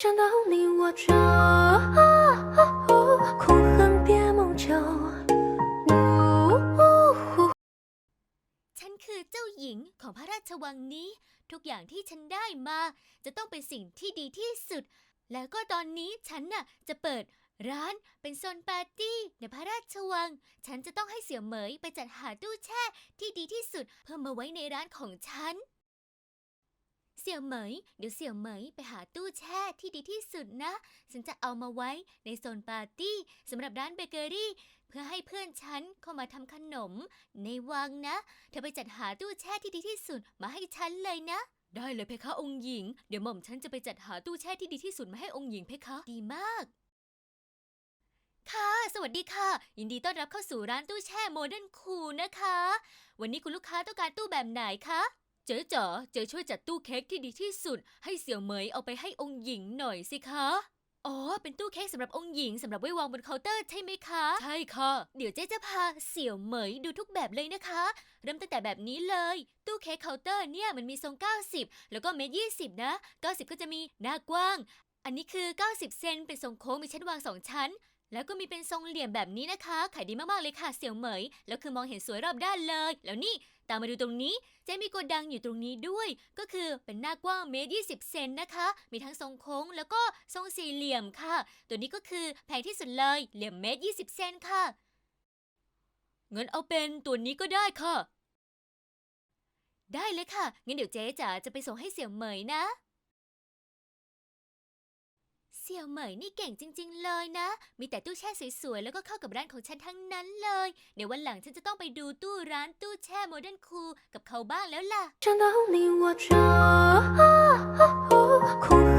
想到你我这苦恨别梦久。呜 ฉันคือเจ้าหญิงของพระราชวังนี้ ทุกอย่างที่ฉันได้มา จะต้องเป็นสิ่งที่ดีที่สุด แล้วก็ตอนนี้ฉันน่ะจะเปิดร้านเป็นโซนปาร์ตี้ในพระราชวัง ฉันจะต้องให้เสี่ยวเหมยไปจัดหาตู้แช่ที่ดีที่สุด เพื่อมาไว้ในร้านของฉัน เ สี่ยวเหมย เดี๋ยวเสี่ยวเหมยไปหาตู้แช่ที่ดีที่สุดนะ ฉันจะเอามาไว้ในโซนปาร์ตี้สำหรับร้านเบเกอรี่ เพื่อให้เพื่อนฉันเข้ามาทำขนม ในวังนะ เธอไปจัดหาตู้แช่ที่ดีที่สุดมาให้ฉันเลยนะ ได้เลยเพคะองค์หญิง เดี๋ยวหม่อมฉันจะไปจัดหาตู้แช่ที่ดีที่สุดมาให้องค์หญิงเพคะ ดีมาก ค่ะ สวัสดีค่ะ ยินดีต้อนรับเข้าสู่ร้านตู้แช่โมเดิร์นคูลนะคะ วันนี้คุณลูกค้าต้องการตู้แบบไหนคะ เจ๊จ๋าเจ๊ช่วยจัดตู้เค้กที่ดีที่สุด ให้เสี่ยวเหมยเอาไปให้องค์หญิงหน่อยสิคะ อ๋อ เป็นตู้เค้กสำหรับองค์หญิงสำหรับไว้วางบนเคาน์เตอร์ใช่ไหมคะ ใช่ค่ะ เดี๋ยวเจ๊จะพาเสี่ยวเหมยดูทุกแบบเลยนะคะ เริ่มตั้งแต่แบบนี้เลย ตู้เค้กเคาน์เตอร์เนี่ยมันมีทรง 90 แล้วก็เมตร20นะ 90 ก็จะมีหน้ากว้าง อันนี้คือ 90 เซนเป็นทรงโค้งมีชั้นวางสองชั้น แล้วก็มีเป็นทรงเหลี่ยมแบบนี้นะคะขายดีมากๆเลยค่ะเสี่ยวเหมย แล้วคือมองเห็นสวยรอบด้านเลย แล้วนี่ตามมาดูตรงนี้เจ๊มีโกดังอยู่ตรงนี้ด้วย ก็คือเป็นหน้ากว้างเมตร20เซนนะคะ มีทั้งทรงโค้งแล้วก็ทรงสี่เหลี่ยมค่ะ ตัวนี้ก็คือแพงที่สุดเลยเหลี่ยมเมตร20เซนค่ะเงินเอาเป็นตัวนี้ก็ได้ค่ะ ได้เลยค่ะงั้นเดี๋ยวเจ๊จ๋าจะไปส่งให้เสี่ยวเหมยนะ สี่ยวเหมยนี่เก่งจริง ๆ เลยนะ มีแต่ตู้แช่สวยๆ แล้วก็เข้ากับร้านของฉันทั้งนั้นเลย เดี๋ยววันหลังฉันจะต้องไปดูตู้ร้านตู้แช่โมเดิร์นคูลกับเขาบ้างแล้วล่ะ 想到你我这苦恨